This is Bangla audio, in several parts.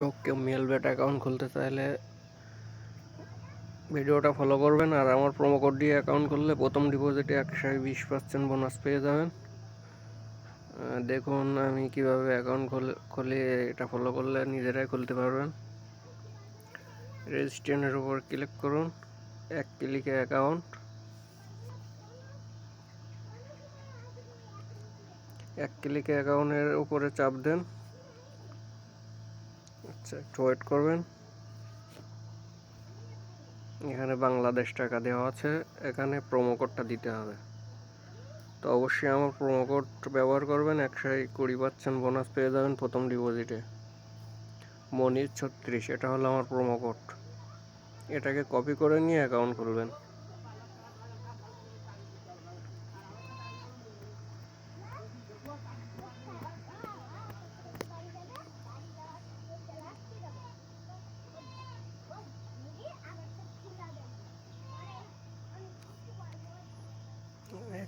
কেউ মেল বেট অ্যাকাউন্ট খুলতে চাইলে ভিডিওটা ফলো করবেন আর আমার প্রোমো কোড দিয়ে অ্যাকাউন্ট খুললে প্রথম ডিপোজিটে একশো বিশ পার্সেন্ট বোনাস পেয়ে যাবেন। দেখুন আমি কীভাবে অ্যাকাউন্ট খুলে এটা ফলো করলে নিজেরাই খুলতে পারবেন। রেজিস্ট্রেশনের উপর ক্লিক করুন, এক ক্লিকে অ্যাকাউন্ট এক ক্লিকে অ্যাকাউন্টের উপরে চাপ দেন। আচ্ছা একটু ওয়েট করবেন। এখানে বাংলাদেশ টাকা দেওয়া আছে, এখানে প্রোমো কোডটা দিতে হবে। তো অবশ্যই আমার প্রোমো কোড ব্যবহার করবেন একশো কুড়ি পার্সেন্ট বোনাস পেয়ে যাবেন প্রথম ডিপোজিটে মনির ছত্রিশ, এটা হলো আমার প্রোমো কোড এটাকে কপি করে নিয়ে অ্যাকাউন্ট খুলবেন।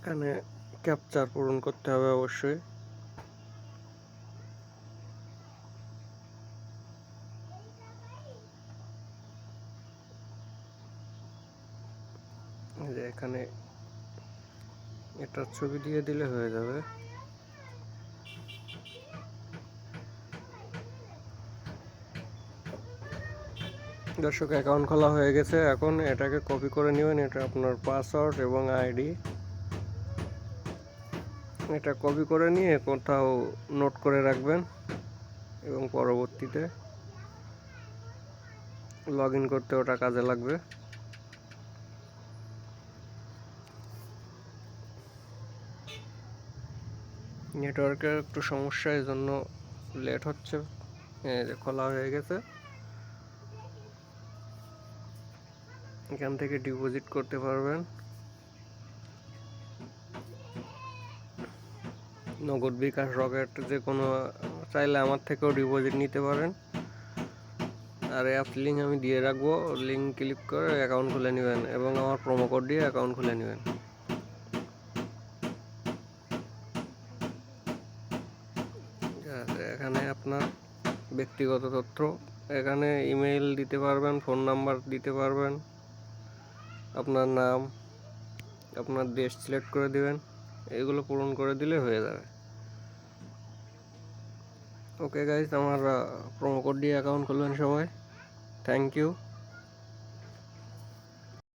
এখানে ক্যাপচার পূরণ করতে হবে অবশ্যই। যে এখানে এটার ছবি দিয়ে দিলে হয়ে যাবে। দর্শক অ্যাকাউন্ট খোলা হয়ে গেছে। এখন এটাকে কপি করে নেবেন। এটা আপনার পাসওয়ার্ড এবং আইডি এটা কপি করে নিয়ে কোথাও নোট করে রাখবেন এবং পরবর্তীতে লগ ইন করতে ওটা কাজে লাগবে। নেটওয়ার্কের একটু সমস্যা এই জন্য লেট হচ্ছে খোলা হয়ে গেছে। এখান থেকে ডিপোজিট করতে পারবেন। নগদ বিকাশ, রকেট যে কোনো, চাইলে আমার থেকেও ডিপোজিট নিতে পারেন। আর অ্যাপ লিঙ্ক আমি দিয়ে রাখব লিঙ্ক ক্লিক করে অ্যাকাউন্ট খুলে নেবেন এবং আমার প্রোমো কোড দিয়ে অ্যাকাউন্ট খুলে নেবেন। এখানে আপনার ব্যক্তিগত তথ্য, এখানে ইমেল দিতে পারবেন ফোন নাম্বার দিতে পারবেন, আপনার নাম, আপনার দেশ সিলেক্ট করে দিবেন। এগুলো পূরণ করে দিলে হয়ে যাবে। ওকে গাইজ আমার প্রোমো কোড দিয়ে অ্যাকাউন্ট খুলবেন সবাই। Thank you